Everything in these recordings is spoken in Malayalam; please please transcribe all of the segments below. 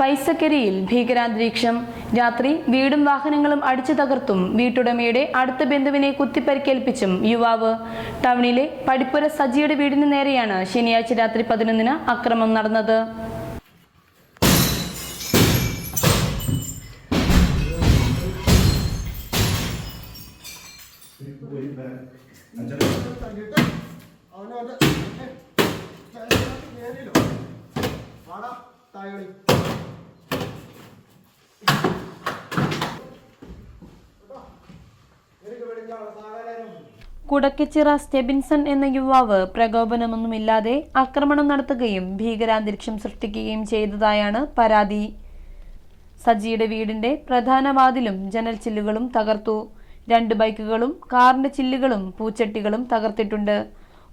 പൈസക്കരിയിൽ ഭീകരാന്തരീക്ഷം. രാത്രി വീടും വാഹനങ്ങളും അടിച്ചു തകർത്തും വീട്ടുടമയുടെ അടുത്ത ബന്ധുവിനെ കുത്തിപ്പരിക്കേൽപ്പിച്ചും യുവാവ്. ടൗണിലെ പടിപ്പുര സജിയുടെ വീടിന് നേരെയാണ് ശനിയാഴ്ച രാത്രി പതിനൊന്നിന് അക്രമം നടന്നത്. അവനവന്റെ തായോളി കുടക്കച്ചിറ സ്റ്റെബിൻസൺ എന്ന യുവാവ് പ്രകോപനമൊന്നുമില്ലാതെ ആക്രമണം നടത്തുകയും ഭീകരാന്തരീക്ഷം സൃഷ്ടിക്കുകയും ചെയ്തതായാണ് പരാതി. സജിയുടെ വീടിന്റെ പ്രധാന വാതിലും ജനൽ ചില്ലുകളും തകർത്തു. രണ്ട് ബൈക്കുകളും കാറിന്റെ ചില്ലുകളും പൂച്ചട്ടികളും തകർത്തിട്ടുണ്ട്.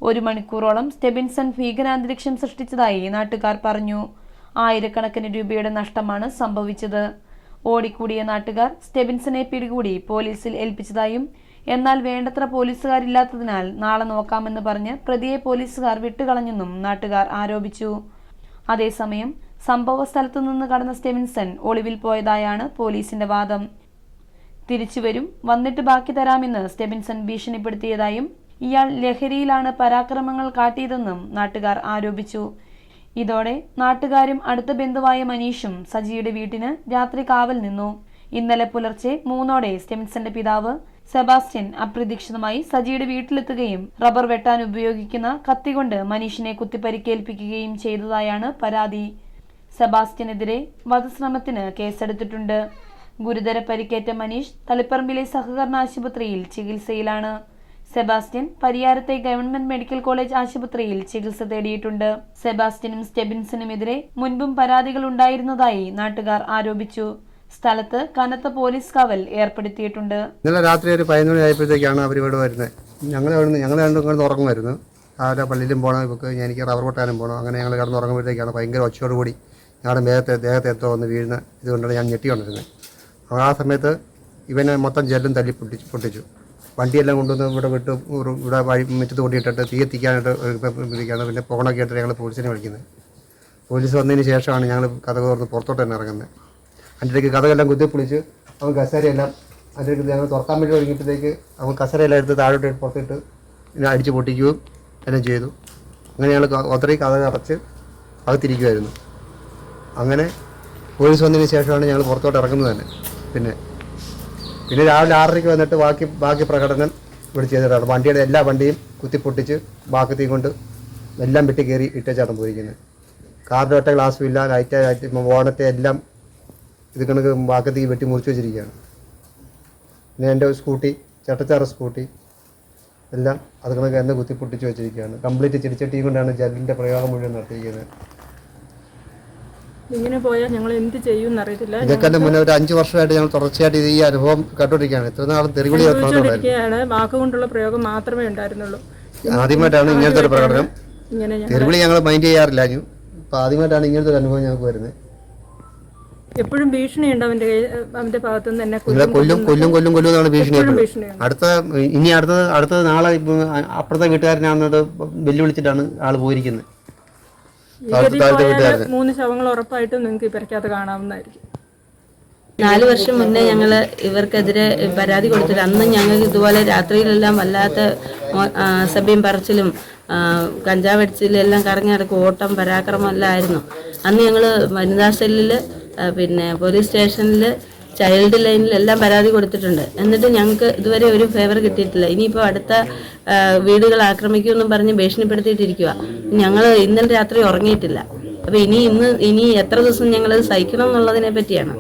ഒരു മണിക്കൂറോളം സ്റ്റെബിൻസൺ ഭീകരാന്തരീക്ഷം സൃഷ്ടിച്ചതായി നാട്ടുകാർ പറഞ്ഞു. ആയിരക്കണക്കിന് രൂപയുടെ നഷ്ടമാണ് സംഭവിച്ചത്. ഓടിക്കൂടിയ നാട്ടുകാർ സ്റ്റെബിൻസനെ പിടികൂടി പോലീസിൽ ഏൽപ്പിച്ചതായും എന്നാൽ വേണ്ടത്ര പോലീസുകാരില്ലാത്തതിനാൽ നാളെ നോക്കാമെന്ന് പറഞ്ഞ് പ്രതിയെ പോലീസുകാർ വിട്ടുകളഞ്ഞെന്നും നാട്ടുകാർ ആരോപിച്ചു. അതേസമയം സംഭവ സ്ഥലത്തു നിന്ന് കടന്ന സ്റ്റെവിൻസൺ ഒളിവിൽ പോയതായാണ് പോലീസിന്റെ വാദം. തിരിച്ചുവരും വന്നിട്ട് ബാക്കി തരാമെന്ന് സ്റ്റെബിൻസൺ ഭീഷണിപ്പെടുത്തിയതായും ഇയാൾ ലഹരിയിലാണ് പരാക്രമങ്ങൾ കാട്ടിയതെന്നും നാട്ടുകാർ ആരോപിച്ചു. ഇതോടെ നാട്ടുകാരും അടുത്ത ബന്ധുവായ മനീഷും സജിയുടെ വീട്ടിന് രാത്രി കാവൽ നിന്നു. ഇന്നലെ പുലർച്ചെ മൂന്നോടെ സ്റ്റെമിൻസന്റെ പിതാവ് സെബാസ്റ്റ്യൻ അപ്രതീക്ഷിതമായി സജിയുടെ വീട്ടിലെത്തുകയും റബ്ബർ വെട്ടാൻ ഉപയോഗിക്കുന്ന കത്തികൊണ്ട് മനീഷിനെ കുത്തിപ്പരിക്കേൽപ്പിക്കുകയും ചെയ്തതായാണ് പരാതി. സെബാസ്റ്റ്യനെതിരെ വധശ്രമത്തിന് കേസെടുത്തിട്ടുണ്ട്. ഗുരുതര പരിക്കേറ്റ മനീഷ് തളിപ്പറമ്പിലെ സഹകരണ ആശുപത്രിയിൽ ചികിത്സയിലാണ്. സെബാസ്റ്റ്യൻ പരിയാരത്തെ ഗവൺമെന്റ് മെഡിക്കൽ കോളേജ് ആശുപത്രിയിൽ ചികിത്സ തേടിയിട്ടുണ്ട്. സെബാസ്റ്റ്യനും സ്റ്റെബിൻസിനുമെതിരെ മുൻപും പരാതികൾ ഉണ്ടായിരുന്നതായി നാട്ടുകാർ ആരോപിച്ചു. സ്ഥലത്ത് കനത്ത പോലീസ് കാവൽ ഏർപ്പെടുത്തിയിട്ടുണ്ട്. ഇന്നലെ രാത്രി ഒരു പതിനൊന്ന് ആയപ്പോഴത്തേക്കാണ് അവർ ഇവിടെ വരുന്നത്. ഞങ്ങൾ ഇവിടുന്ന് ഞങ്ങൾ രണ്ടും കിടന്ന് ഉറങ്ങുമായിരുന്നു. അവരുടെ പള്ളിയിലും പോകണം ഇവർക്ക് എനിക്ക് റബ്ബർ കൊട്ടാനും പോകണം അങ്ങനെ ഞങ്ങൾ കിടന്ന് ഉറങ്ങുമ്പോഴത്തേക്കാണ് ഭയങ്കര ഒച്ചയോട് കൂടി ഞങ്ങളുടെ മേഘത്തെ ദേഹത്തെ എത്തോ വന്ന് വീഴുന്ന ഇതുകൊണ്ടാണ് ഞാൻ ഞെട്ടിക്കൊണ്ടിരുന്നത് അപ്പോൾ ആ സമയത്ത് ഇവനെ മൊത്തം ജെല്ലും തല്ലി പൊട്ടിച്ചു പൊട്ടിച്ചു. വണ്ടിയെല്ലാം കൊണ്ടുവന്ന് ഇവിടെ വിട്ട് ഇവിടെ വഴി മുറ്റത്ത് കൊണ്ടിട്ടിട്ട് തീ എത്തിക്കാനായിട്ട് പിന്നെ പോകണമൊക്കെ ആയിട്ട് ഞങ്ങൾ പോലീസിനെ വിളിക്കുന്നത്. പോലീസ് വന്നതിന് ശേഷമാണ് ഞങ്ങൾ കഥ തുറന്ന് പുറത്തോട്ട് തന്നെ ഇറങ്ങുന്നത്. അതിന്റെ ഇടയ്ക്ക് കഥകളെല്ലാം കുത്തിപ്പൊളിച്ച് അവൻ കസേരയെല്ലാം അതിന്റെ ഇടയ്ക്ക് ഞങ്ങൾ തുറക്കാൻ വേണ്ടി ഒരുങ്ങിയപ്പോഴത്തേക്ക് അവൻ കസേരയെല്ലാം എടുത്ത് താഴോട്ട് പുറത്തിട്ട് പിന്നെ അടിച്ച് പൊട്ടിക്കുകയും എല്ലാം ചെയ്തു. അങ്ങനെ ഞങ്ങൾ ഒത്തിരി കഥ അടച്ച് അകത്തിരിക്കുമായിരുന്നു അങ്ങനെ പോലീസ് വന്നതിന് ശേഷമാണ് ഞങ്ങൾ പുറത്തോട്ട് ഇറങ്ങുന്നത് തന്നെ. പിന്നെ പിന്നെ രാവിലെ ആറരയ്ക്ക് വന്നിട്ട് ബാക്കി ബാക്കി പ്രകടനം ഇവിടെ ചെയ്തിട്ടാണ്. വണ്ടിയുടെ എല്ലാ വണ്ടിയും കുത്തിപ്പൊട്ടിച്ച് തീ കൊണ്ട് എല്ലാം വെട്ടി കയറി ഇട്ടേച്ചാണ് പോയിരിക്കുന്നത്. കാറിന്റെ ഒറ്റ ഗ്ലാസ്സും ഇല്ല ലൈറ്റ് ലൈറ്റ് ഓണത്തെ എല്ലാം ഇത് കണക്ക് തീ വെട്ടി മുറിച്ച് വെച്ചിരിക്കുകയാണ്. പിന്നെ എന്റെ സ്കൂട്ടി ചട്ടച്ചാറ സ്കൂട്ടി എല്ലാം അത് കണക്ക് എന്നെ കുത്തിപ്പൊട്ടിച്ച് വെച്ചിരിക്കുകയാണ്. കംപ്ലീറ്റ് ചെടിച്ചട്ടിയും കൊണ്ടാണ് ജലിന്റെ പ്രയോഗം മുഴുവൻ നടത്തിയിരിക്കുന്നത്. ഇങ്ങനെ പോയാൽ ഞങ്ങൾ എന്ത് ചെയ്യും എന്നറിയത്തില്ല ഇതൊക്കെ മുന്നേ ഒരു അഞ്ച് വർഷമായിട്ട് ഞങ്ങൾ തുടർച്ചയായിട്ട് ഈ അനുഭവം കേട്ടോണ്ടിരിക്കുകയാണ് ഇത്ര നാളും തെരുവിളി കേട്ടോണ്ടായിരുന്നു ചോദിച്ചുകൊണ്ടിരിക്കുകയാണ് വാക്കുകൊണ്ടുള്ള പ്രയോഗം മാത്രമേ ഉണ്ടായിരുന്നുള്ളൂ. ആദ്യമായിട്ടാണ് ഇങ്ങനത്തെ ഒരു പ്രകടനം. തെരുവിളി ഞങ്ങൾ മൈൻഡ് ചെയ്യാറില്ല അപ്പോൾ ആദ്യമായിട്ടാണ് ഇങ്ങനത്തെ ഒരു അനുഭവം ഞങ്ങൾക്ക് വരുന്നത്. എപ്പോഴും ഭീഷണിയുണ്ട് അവന്റെ അവന്റെ ഭാഗത്തുനിന്ന് നിന്ന് തന്നെ കൊല്ലും കൊല്ലും കൊല്ലും കൊല്ലും എന്നാണ് ഭീഷണി അടുത്ത ഇനി അടുത്തത് അടുത്തത് നാളെ അപ്പുറത്തെ വീട്ടുകാരനാണെന്നത് വെല്ലുവിളിച്ചിട്ടാണ് ആൾ പോയിരിക്കുന്നത്. മൂന്ന് ശവങ്ങൾ ഉറപ്പായിട്ടും നിങ്ങൾക്ക് ഇപ്പരയ്ക്കകത്ത് കാണാവുന്നതായിരിക്കും. നാല് വർഷം മുന്നേ ഞങ്ങൾ ഇവർക്കെതിരെ പരാതി കൊടുത്തിട്ട് അന്ന് ഞങ്ങൾക്ക് ഇതുപോലെ രാത്രിയിലെല്ലാം വല്ലാത്ത സഭയും പറച്ചിലും കഞ്ചാവടിച്ചിലും കഞ്ചാവ് എല്ലാം കറങ്ങി നടക്കും ഓട്ടം പരാക്രമം എല്ലാം ആയിരുന്നു. അന്ന് ഞങ്ങൾ വനിതാ സെല്ലിൽ പിന്നെ പോലീസ് സ്റ്റേഷനിൽ ചൈൽഡ് ലൈനിൽ എല്ലാം പരാതി കൊടുത്തിട്ടുണ്ട്. എന്നിട്ട് ഞങ്ങൾക്ക് ഇതുവരെ ഒരു ഫേവർ കിട്ടിയിട്ടില്ല. ഇനിയിപ്പോൾ അടുത്ത വീടുകൾ ആക്രമിക്കുമെന്നും പറഞ്ഞ് ഭീഷണിപ്പെടുത്തിയിട്ടിരിക്കുക ഞങ്ങൾ ഇന്നലെ രാത്രി ഉറങ്ങിയിട്ടില്ല. അപ്പോൾ ഇനി ഇന്ന് ഇനി എത്ര ദിവസം ഞങ്ങളത് സഹിക്കണം എന്നുള്ളതിനെ പറ്റിയാണ്.